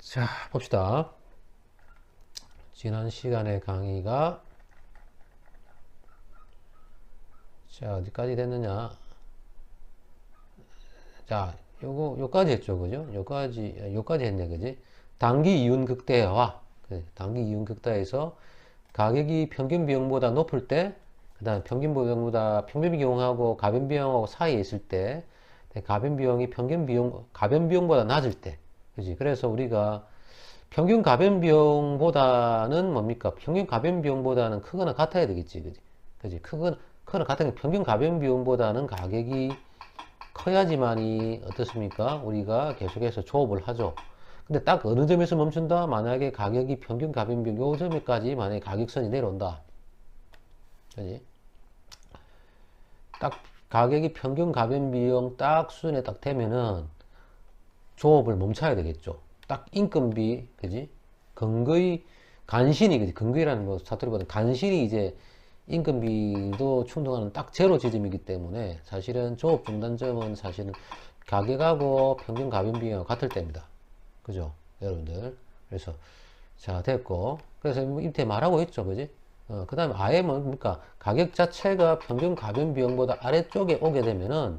자, 봅시다. 지난 시간의 강의가 자, 어디까지 됐느냐? 자, 요거 요까지 했죠. 그죠? 요까지 아, 요까지 했네. 그지? 단기 이윤 극대화. 그래, 단기 이윤 극대화에서 가격이 평균 비용보다 높을 때 그 다음 평균 비용보다 평균 비용하고 가변 비용하고 사이에 있을 때 가변 비용이 평균 비용 가변 비용보다 낮을 때 그지? 그래서 우리가 평균 가변 비용보다는 뭡니까? 평균 가변 비용보다는 크거나 같아야 되겠지 그지? 그지? 크거나 크거나 같은 게 평균 가변 비용보다는 가격이 커야지만이 어떻습니까? 우리가 계속해서 조업을 하죠. 근데 딱 어느 점에서 멈춘다? 만약에 가격이 평균 가변 비용 요 점에까지 만약에 가격선이 내려온다. 그지? 딱 가격이 평균 가변 비용 딱 수준에 딱 되면은 조업을 멈춰야 되겠죠. 딱 인건비, 그지? 근거의 간신히, 그지? 근거이라는 거 사투리 보다 간신히 이제 인건비도 충당하는 딱 제로 지점이기 때문에 사실은 조업 중단점은 사실은 가격하고 평균 가변 비용하고 같을 때입니다. 그죠? 여러분들. 그래서 자, 됐고. 그래서 이때 말하고 있죠. 그지? 어, 그 다음에 아예 뭡니까? 가격 자체가 평균 가변 비용보다 아래쪽에 오게 되면은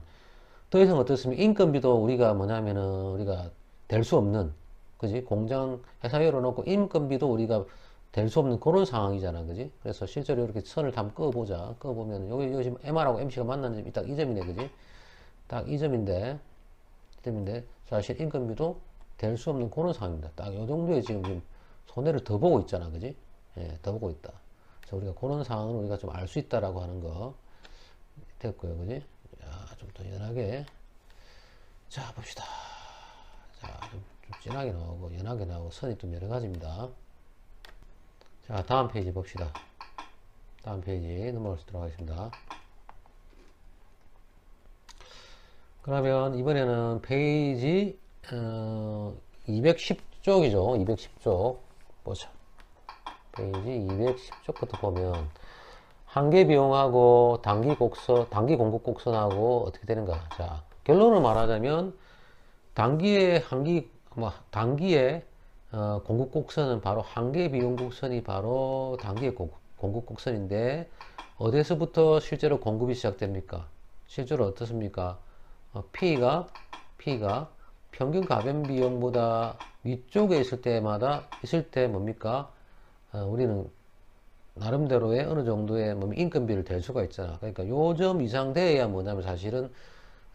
더 이상 어떻습니까? 인건비도 우리가 뭐냐면은 우리가 될 수 없는, 그지? 공장 회사 열어놓고 인건비도 우리가 될 수 없는 그런 상황이잖아. 그지? 그래서 실제로 이렇게 선을 한번 꺼보자. 꺼보면 여기, 지금 MR하고 MC가 만나는 점이 딱 이 점이네. 그지? 딱 이 점인데, 이 점인데, 사실 인건비도 될 수 없는 그런 상황입니다. 딱 이 정도에 지금, 지금 손해를 더 보고 있잖아. 그지? 예, 더 보고 있다. 자, 우리가 그런 상황을 우리가 좀 알 수 있다라고 하는 거 됐고요. 그지? 자, 좀더 연하게. 자, 봅시다. 자, 좀, 좀 진하게 나오고, 연하게 나오고, 선이 좀 여러 가지입니다. 자, 다음 페이지 봅시다. 다음 페이지 넘어가도록 하겠습니다. 그러면 이번에는 페이지 어, 210쪽이죠. 210쪽 보자. 페이지 210쪽부터 보면 한계 비용하고 단기 곡선, 단기 공급 곡선하고 어떻게 되는가? 자, 결론을 말하자면 단기의 한기 뭐 단기의 어, 공급 곡선은 바로 한계 비용 곡선이 바로 단기의 공, 공급 곡선인데 어디서부터 실제로 공급이 시작됩니까? 실제로 어떻습니까? 어, P가 P가 평균 가변 비용보다 위쪽에 있을 때마다 있을 때 뭡니까? 어, 우리는 나름대로의 어느 정도의 뭐 인건비를 댈 수가 있잖아. 그러니까 요점 이상 돼야 뭐냐면 사실은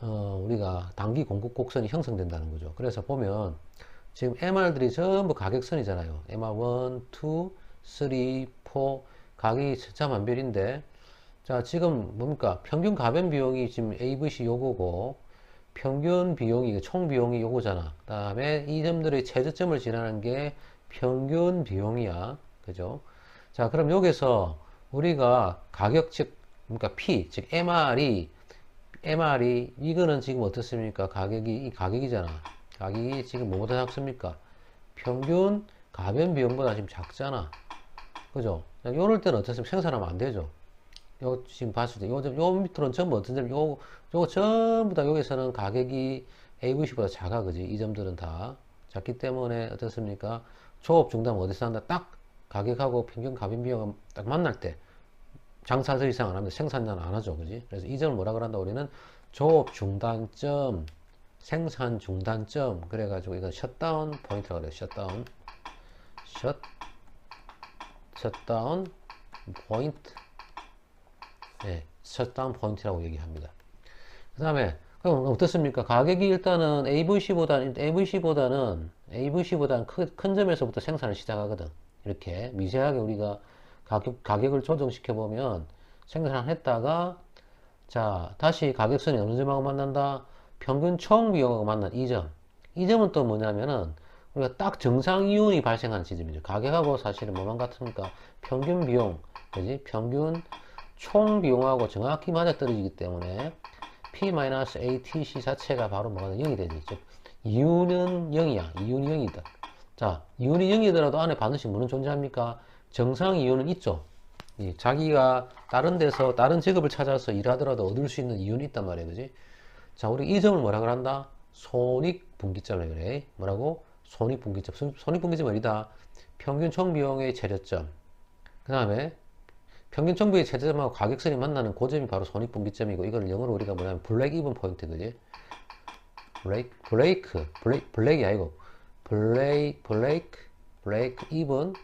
어, 우리가 단기 공급 곡선이 형성된다는 거죠. 그래서 보면 지금 MR들이 전부 가격선이잖아요. MR1, 2, 3, 4 가격이 천차만별인데 자 지금 뭡니까 평균 가변 비용이 지금 AVC 요거고 평균 비용이 총 비용이 요거잖아. 그 다음에 이 점들의 최저점을 지나는 게 평균 비용이야. 그죠? 자, 그럼 여기서 우리가 가격 즉, 그러니까 P, 즉 MR이, MR이, 이거는 지금 어떻습니까? 가격이, 이 가격이잖아. 가격이 지금 뭐보다 작습니까? 평균 가변 비용보다 지금 작잖아. 그죠? 요럴 때는 어떻습니까? 생산하면 안 되죠. 요, 지금 봤을 때, 요, 요 밑으로는 전부 어떤 점, 요, 요 전부 다 여기서는 가격이 AVC보다 작아, 그지? 이 점들은 다. 작기 때문에 어떻습니까? 조업 중단 어디서 한다? 딱 가격하고 평균 가변 비용을 딱 만날 때 장사 더 이상 안 합니다. 생산량 안 하죠. 그지? 그래서 이 점을 뭐라 그런다 우리는 조업 중단점, 생산 중단점 그래가지고 이건 셧다운 포인트라고 그래요. 셧다운 셧 셧다운 포인트 네, 셧다운 포인트라고 얘기합니다. 그 다음에 그럼 어떻습니까? 가격이 일단은 AVC보다는 AVC보다는 AVC보다는 큰, 큰 점에서부터 생산을 시작하거든. 이렇게 미세하게 우리가 가격, 가격을 조정시켜 보면 생산을 했다가 자 다시 가격선이 어느 점하고 만난다 평균 총 비용하고 만난 이 점. 이 점은 또 뭐냐면은 우리가 딱 정상 이윤이 발생하는 지점이죠. 가격하고 사실은 뭐만 같습니까? 평균 비용, 그지? 평균 총 비용하고 정확히 맞아떨어지기 때문에 P-ATC 자체가 바로 뭐가 0이 되지. 즉, 이윤은 0이야. 이윤이 0이다. 자, 이윤이 0이더라도 안에 반드시 뭐는 존재합니까? 정상 이윤은 있죠. 자기가 다른 데서 다른 직업을 찾아서 일하더라도 얻을 수 있는 이윤이 있단 말이에요. 그지? 자, 우리 이 점을 뭐라 그런다? 손익 분기점이라 그래. 뭐라고? 손익분기점. 손- 손익분기점 어디다? 평균 총비용의 최저점. 그 다음에 평균 총비의 최저점하고 가격선이 만나는 고점이 바로 손익분기점이고 이걸 영어로 우리가 뭐냐면 블랙 이븐 포인트 그지? 블레이크 블레이크 블레이크 블랙이 아니고 블레이 블레이크 블레이크 이븐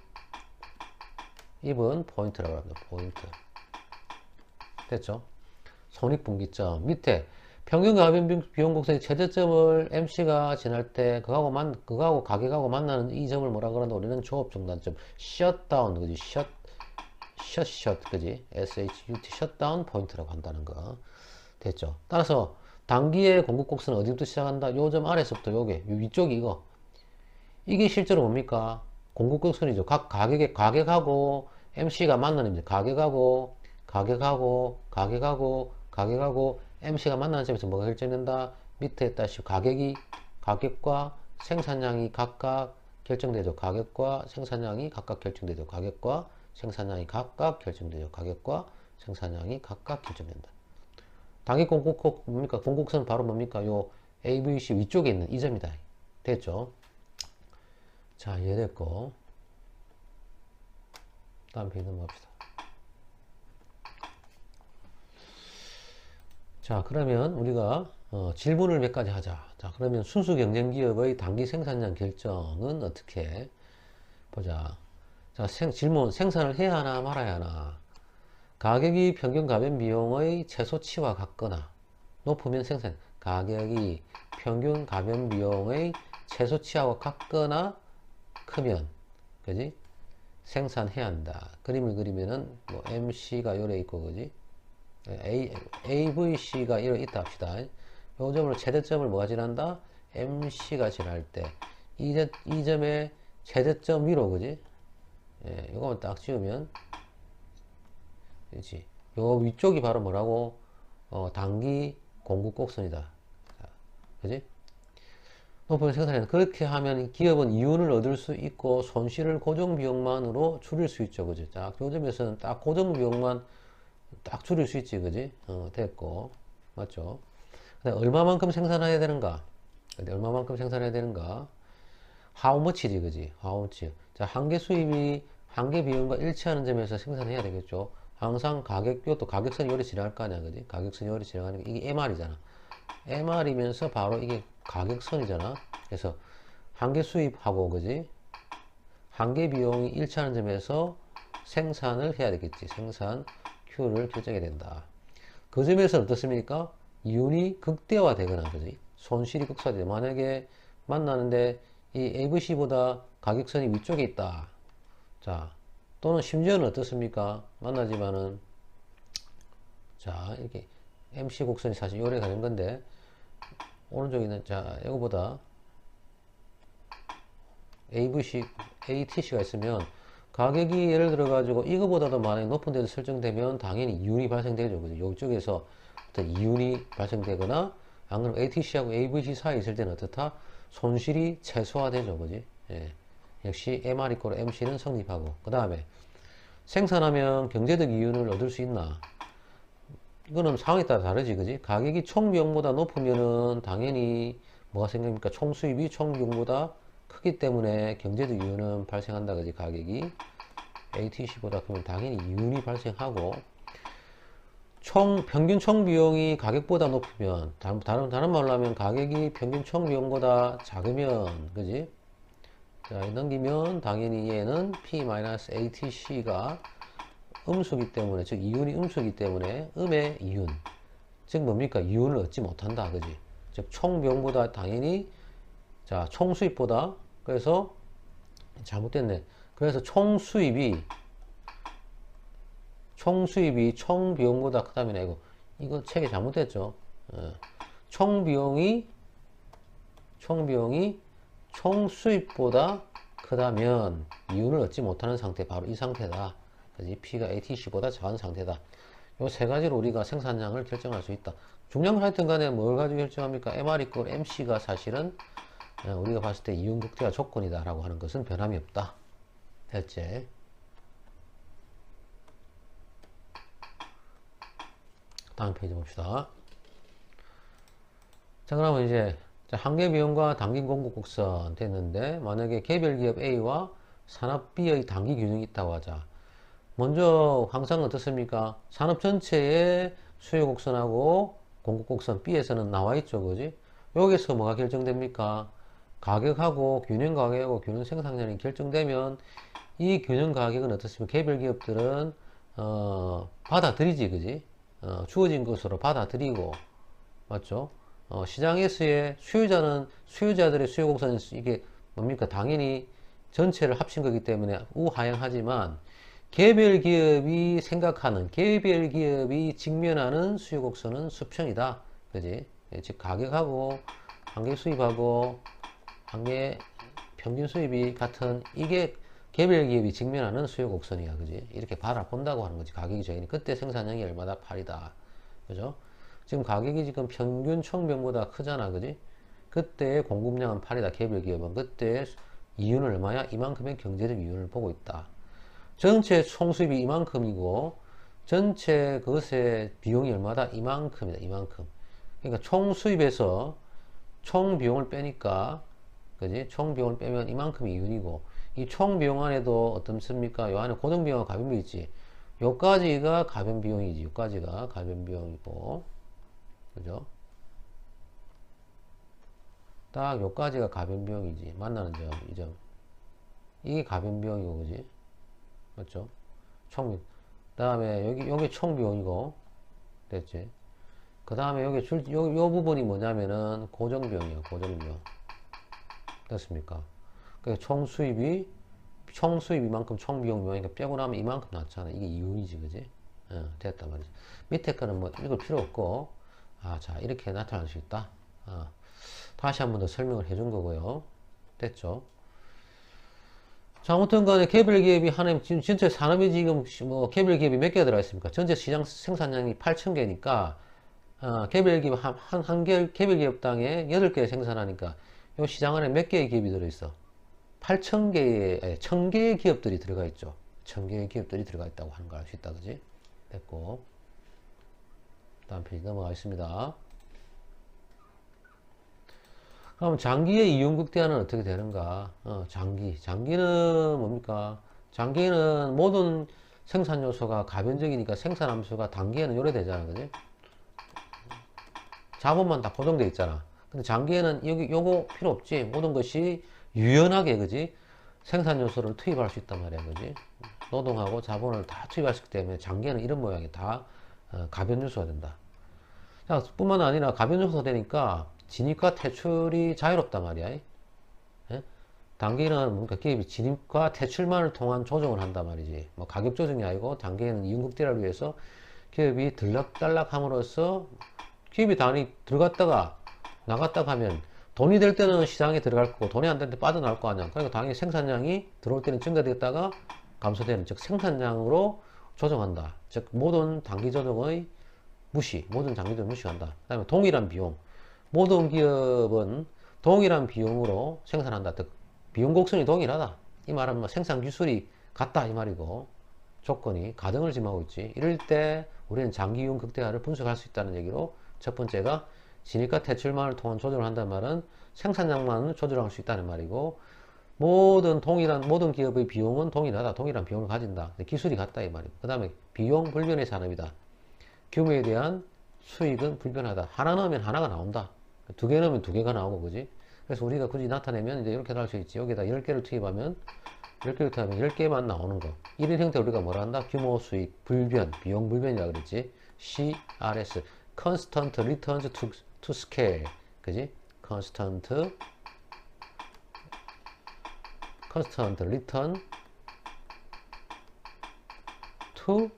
이븐 포인트라고 합니다. 포인트. 됐죠? 손익분기점. 밑에 평균 가변 비용 곡선의 최저점을 MC가 지날 때 그하고 만 그하고 가격하고 만나는 이 점을 뭐라 그러나 우리는 조업 중단점. 셧다운 그지? 셧 셧셧 그지? SHUT 셧다운 포인트라고 한다는 거. 됐죠? 따라서 단기의 공급 곡선은 어디부터 시작한다? 요 점 아래서부터 요게. 요 위쪽이 이거 이게 실제로 뭡니까? 공급 곡선이죠. 각 가격의 가격하고 MC가 만나는 이제 가격하고 가격하고 가격하고 가격하고 MC가 만나는 점에서 뭐가 결정된다? 밑에 다시 가격이 가격과 생산량이 각각 결정되죠. 가격과 생산량이 각각 결정되죠. 가격과 생산량이 각각 결정되죠. 가격과 생산량이 각각 결정된다. 단기 공급 뭡니까? 공급선 바로 뭡니까? 요 AVC 위쪽에 있는 이 점이다. 됐죠 자 이해됐고 다음 페이지 넘어갑시다. 자 그러면 우리가 어, 질문을 몇 가지 하자. 자 그러면 순수 경쟁 기업의 단기 생산량 결정은 어떻게? 보자. 자 생, 질문. 생산을 해야 하나 말아야 하나? 가격이 평균 가변 비용의 최소치와 같거나 높으면 생산. 가격이 평균 가변 비용의 최소치하고 같거나 크면 그지 생산해야 한다 그림을 그리면은 뭐 MC가 요래 있고 그지 AVC가 이렇게 있다 합시다. 요 점을 최대점을 뭐가 지난다? MC가 지날 때. 이, 점의 최대점 위로, 그지? 예, 이거만 딱 지우면, 그지? 요 위쪽이 바로 뭐라고? 어, 단기 공급 곡선이다. 자, 그지? 높은 생산량. 그렇게 하면 기업은 이윤을 얻을 수 있고 손실을 고정 비용만으로 줄일 수 있죠. 그죠? 자, 요 점에서는 딱 고정 비용만 딱 줄일 수 있지, 그지? 어, 됐고. 맞죠? 근데 얼마만큼 생산해야 되는가? 근데 얼마만큼 생산해야 되는가? how much지, 그지? how much. 자, 한 개 수입이 한 개 비용과 일치하는 점에서 생산해야 되겠죠? 항상 가격표 또 가격선이 요리 지나갈 거 아니야, 그지? 가격선이 요리 지나가는 게 이게 MR이잖아. MR이면서 바로 이게 가격선이잖아. 그래서 한 개 수입하고, 그지? 한 개 비용이 일치하는 점에서 생산을 해야 되겠지. 생산 Q를 결정해야 된다. 그 점에서는 어떻습니까? 이윤이 극대화 되거나, 그지? 손실이 극사돼. 만약에 만나는데 이 AVC보다 가격선이 위쪽에 있다. 자, 또는 심지어는 어떻습니까? 만나지만은, 자, 이렇게 MC 곡선이 사실 요래 가는 건데, 오른쪽에 있는, 자, 이거보다 AVC, ATC가 있으면 가격이 예를 들어 가지고 이거보다도 만약에 높은 데도 설정되면 당연히 이윤이 발생되죠. 그죠? 이쪽에서 어떤 이윤이 발생되거나 안 그러면 ATC하고 AVC 사이에 있을 때는 어떻다? 손실이 최소화되죠. 그지? 예. 역시 MR 이꼴 MC는 성립하고 그 다음에 생산하면 경제적 이윤을 얻을 수 있나? 이거는 상황에 따라 다르지, 그지? 가격이 총 비용보다 높으면은 당연히 뭐가 생깁니까? 총 수입이 총 비용보다 크기 때문에 경제적 이윤은 발생한다, 그지? 가격이 ATC보다 그러면 당연히 이윤이 발생하고 총 평균 총 비용이 가격보다 높으면 다른 다른 다른 말로 하면 가격이 평균 총 비용보다 작으면, 그지? 자, 넘기면 당연히 얘는 P-ATC가 음수기 때문에 즉 이윤이 음수기 때문에 음의 이윤 즉 뭡니까? 이윤을 얻지 못한다 그지? 즉 총비용보다 당연히 자 총수입보다. 그래서 잘못됐네. 그래서 총수입이 총수입이 총비용보다 크다면 이거 이거 책이 잘못됐죠? 어. 총비용이 총비용이 총수입보다 크다면 이윤을 얻지 못하는 상태 바로 이 상태다 그지? P가 ATC보다 작은 상태다. 요 세 가지로 우리가 생산량을 결정할 수 있다. 중량 하여튼 간에 뭘 가지고 결정합니까? MR 이꼴 MC가 사실은 어, 우리가 봤을 때 이윤 극대화 조건이다 라고 하는 것은 변함이 없다. 됐지? 다음 페이지 봅시다. 자, 그러면 이제 자, 한계 비용과 단기 공급 곡선 됐는데 만약에 개별 기업 A와 산업 B의 단기 균형이 있다고 하자. 먼저 항상 어떻습니까? 산업 전체의 수요 곡선하고 공급 곡선 B에서는 나와 있죠, 그지? 여기서 뭐가 결정됩니까? 가격하고 균형 가격하고 균형 생산량이 결정되면 이 균형 가격은 어떻습니까? 개별 기업들은 어, 받아들이지, 그지? 어, 주어진 것으로 받아들이고 맞죠? 어, 시장에서의 수요자는 수요자들의 수요 곡선은 이게 뭡니까? 당연히 전체를 합친 거기 때문에 우하향하지만 개별 기업이 생각하는 개별 기업이 직면하는 수요 곡선은 수평이다. 그지? 예, 즉 가격하고 한계 수입하고 한계 평균 수입이 같은 이게 개별 기업이 직면하는 수요 곡선이야. 그지? 이렇게 바라본다고 하는 거지. 가격이 저기니 그때 생산량이 얼마나 팔이다. 그죠? 지금 가격이 지금 평균 총병보다 크잖아. 그지? 그때 공급량은 8이다. 개별 기업은. 그때 이윤은 얼마야? 이만큼의 경제적 이윤을 보고 있다. 전체 총수입이 이만큼이고 전체 그것의 비용이 얼마다? 이만큼이다. 이만큼. 그러니까 총 수입에서 총 비용을 빼니까 그지? 총 비용을 빼면 이만큼이 이윤이고 이 총 비용 안에도 어떻습니까? 요 안에 고정 비용과 가변 비용 있지. 요까지가 가변 비용이지. 요까지가 가변 비용이고 그죠? 딱 요까지가 가변 비용이지. 만나는 점, 이 점. 이게 가변 비용이고, 그지? 맞죠? 총, 그 다음에 여기, 여기 총 비용이고, 됐지? 그 다음에 여기 줄, 요, 요 부분이 뭐냐면은 고정 비용이야, 고정 비용. 됐습니까? 그 총 수입이, 총 수입 이만큼 총 비용 비용이니까 빼고 나면 이만큼 났잖아. 이게 이윤이지, 그지? 어, 됐단 말이지. 밑에 거는 뭐 읽을 필요 없고, 아, 자, 이렇게 나타날 수 있다. 아, 다시 한 번 더 설명을 해준 거고요. 됐죠? 자, 아무튼 간에 개별 기업이 하나님, 지금 전체 산업이 지금 뭐 개별 기업이 몇 개가 들어가 있습니까? 전체 시장 생산량이 8,000개니까, 어, 개별 기업 한, 한, 한 개, 개별 기업당에 8개 생산하니까, 이 시장 안에 몇 개의 기업이 들어 있어? 8,000개의, 1,000개의 기업들이 들어가 있죠. 1,000개의 기업들이 들어가 있다고 하는 걸 알 수 있다. 그지? 됐고. 다음 페이지 넘어가겠습니다. 그럼 장기의 이윤극대화는 어떻게 되는가? 어, 장기. 장기는 뭡니까? 장기는 모든 생산 요소가 가변적이니까 생산 함수가 단기에는 요래되잖아. 그지? 자본만 다 고정되어 있잖아. 근데 장기에는 여기 요거 필요 없지. 모든 것이 유연하게 그지? 생산 요소를 투입할 수 있단 말이야. 그지? 노동하고 자본을 다 있기 때문에 장기에는 이런 모양이 다 어, 가변 요소가 된다. 자, 뿐만 아니라 가변 요소가 되니까 진입과 퇴출이 자유롭단 말이야. 예? 단기는 뭔가 기업이 진입과 퇴출만을 통한 조정을 한단 말이지. 뭐 가격 조정이 아니고 단기에는 이윤극대를 위해서 기업이 들락달락 함으로써 기업이 단위 들어갔다가 나갔다 하면 돈이 될 때는 시장에 들어갈 거고 돈이 안 될 때 빠져나올 거 아니야. 그러니까 당연히 생산량이 들어올 때는 증가되었다가 감소되는 즉 생산량으로 조정한다. 즉 모든 단기 조정의 무시, 모든 장기 조정 무시한다. 그 다음에 동일한 비용. 모든 기업은 동일한 비용으로 생산한다. 즉 비용 곡선이 동일하다. 이 말은 뭐 생산 기술이 같다 이 말이고 조건이 가등을 지목하고 있지. 이럴 때 우리는 장기 이윤 극대화를 분석할 수 있다는 얘기로 첫 번째가 진입과 퇴출만을 통한 조절을 한다는 말은 생산량만 조절할 수 있다는 말이고 모든 동일한 모든 기업의 비용은 동일하다. 동일한 비용을 가진다. 기술이 같다 이 말이고. 그 다음에 비용 불변의 산업이다. 규모에 대한 수익은 불변하다. 하나 넣으면 하나가 나온다. 두 개 넣으면 두 개가 나오고, 그지? 그래서 우리가 굳이 나타내면 이제 이렇게 나올 수 있지. 여기다 10개를 투입하면, 10개를 투입하면 10개만 나오는 거. 이런 형태 우리가 뭐라 한다? 규모 수익, 불변, 비용 불변이라 그랬지. CRS, Constant Returns to, to Scale. 그지? Constant, Constant Return to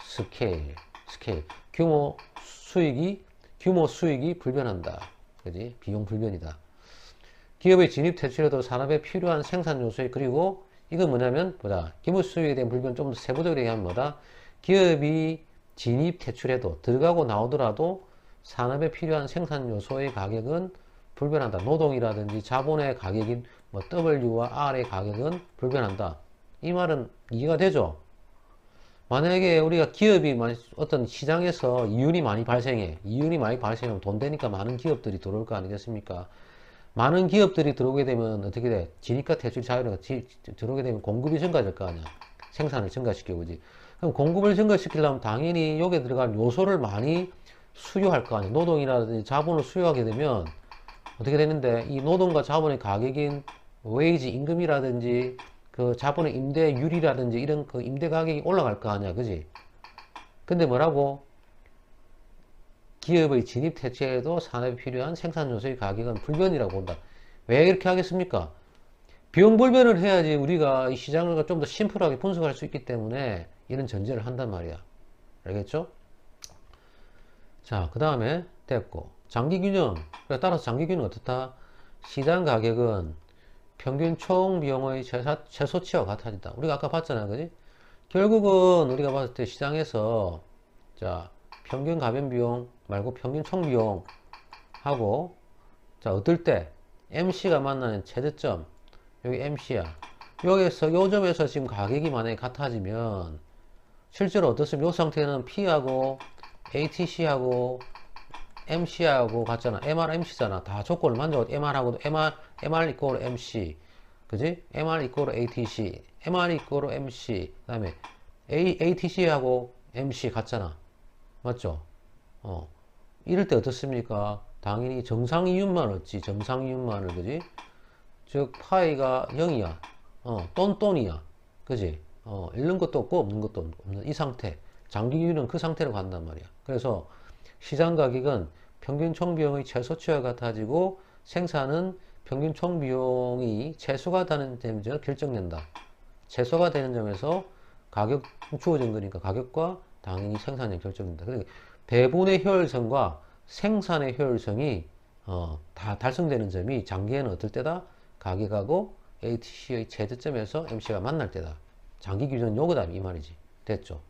Scale. 스케일. 규모 수익이, 규모 수익이 불변한다. 그지? 비용 불변이다. 기업의 진입 퇴출에도 산업에 필요한 생산 요소에 그리고 이건 뭐냐면 보다 기본 수익에 대한 불변 좀 더 세부적으로 얘기하면 뭐다 기업이 진입 퇴출해도 들어가고 나오더라도 산업에 필요한 생산 요소의 가격은 불변한다. 노동이라든지 자본의 가격인 뭐 W와 R의 가격은 불변한다. 이 말은 이해가 되죠? 만약에 우리가 기업이 어떤 시장에서 이윤이 많이 발생해. 이윤이 많이 발생하면 돈 되니까 많은 기업들이 들어올 거 아니겠습니까? 많은 기업들이 들어오게 되면 어떻게 돼? 지니까 대출 자유로가 지- 들어오게 되면 공급이 증가될 거 아니야. 생산을 증가시켜 그지. 그럼 공급을 증가시키려면 당연히 여기에 들어갈 요소를 많이 수요할 거 아니야. 노동이라든지 자본을 수요하게 되면 어떻게 되는데 이 노동과 자본의 가격인 웨이지 임금이라든지 그 자본의 임대율이라든지 이런 그 임대 가격이 올라갈 거 아니야. 그지? 근데 뭐라고? 기업의 진입 대체에도 산업에 필요한 생산 요소의 가격은 불변이라고 본다. 왜 이렇게 하겠습니까? 비용 불변을 해야지 우리가 이 시장을 좀 더 심플하게 분석할 수 있기 때문에 이런 전제를 한단 말이야. 알겠죠? 자, 그 다음에 됐고. 장기 균형. 그래, 따라서 장기 균형 어떻다? 시장 가격은 평균 총 비용의 최소치와 같아진다. 우리가 아까 봤잖아. 그지? 결국은 우리가 봤을 때 시장에서 자, 평균 가변 비용 말고 평균 총 비용 하고 자, 어떨 때 MC가 만나는 최저점 여기 MC야. 여기서 요 점에서 지금 가격이 만약에 같아지면 실제로 어떻습니까? 이 상태는 P하고 ATC하고 MC하고 같잖아. MR, MC잖아. 다 조건을 만족하고 MR하고도 MR, MR 이꼬 MC. 그지? MR 이꼬 ATC. MR 이꼬 MC. 그 다음에 ATC하고 MC 같잖아. 맞죠? 어. 이럴 때 어떻습니까? 당연히 정상 이윤만 얻지. 정상 이윤만을, 그지? 즉, 파이가 0이야. 어, 똔똔이야. 그지? 어, 잃는 것도 없고 없는 것도 없는 이 상태. 장기 이윤은 그 상태로 간단 말이야. 그래서 시장 가격은 평균 총 비용의 최소치와 같아지고 생산은 평균 총 비용이 최소가 되는 점에서 결정된다. 최소가 되는 점에서 가격 주어진 거니까 가격과 당연히 생산이 결정된다. 그러니까 배분의 효율성과 생산의 효율성이 어, 다 달성되는 점이 장기에는 어떨 때다? 가격하고 ATC의 최저점에서 MC가 만날 때다. 장기 기준 요거다 이 말이지. 됐죠?